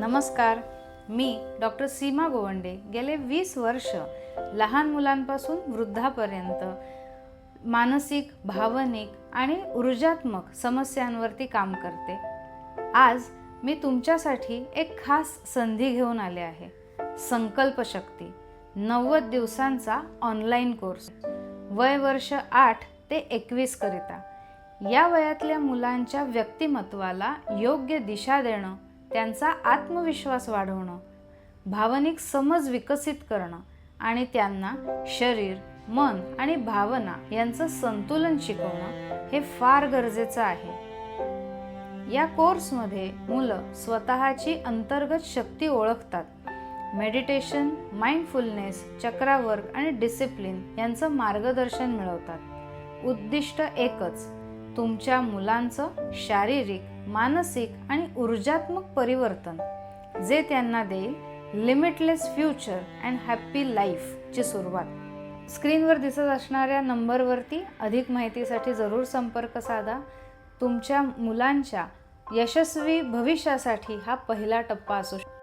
नमस्कार. मी डॉक्टर सीमा गोवंडे गेले वीस वर्ष लहान मुलांपासून वृद्धापर्यंत मानसिक भावनिक आणि ऊर्जात्मक समस्यांवरती काम करते. आज मी तुमच्यासाठी एक खास संधी घेऊन आले आहे. संकल्पशक्ती नव्वद दिवसांचा ऑनलाईन कोर्स. वय वर्ष आठ ते एकवीस करिता. या वयातल्या मुलांच्या व्यक्तिमत्वाला योग्य दिशा देणं त्यांचा आत्मविश्वास वाढवणं भावनिक समज विकसित करणं आणि त्यांना शरीर मन आणि भावना यांचं संतुलन शिकवणं हे फार गरजेचं आहे. या कोर्समध्ये मुलं स्वतःची अंतर्गत शक्ती ओळखतात. मेडिटेशन माइंडफुलनेस चक्रावर्क आणि डिसिप्लिन यांचं मार्गदर्शन मिळवतात. उद्दिष्ट एकच तुमच्या मुलांचं शारीरिक मानसिक आणि ऊर्जात्मक परिवर्तन जे त्यांना देईल लिमिटलेस फ्युचर अँड हॅप्पी लाईफची सुरुवात. स्क्रीनवर दिसत असणाऱ्या नंबरवरती अधिक माहितीसाठी जरूर संपर्क साधा. तुमच्या मुलांच्या यशस्वी भविष्यासाठी हा पहिला टप्पा असू शकतो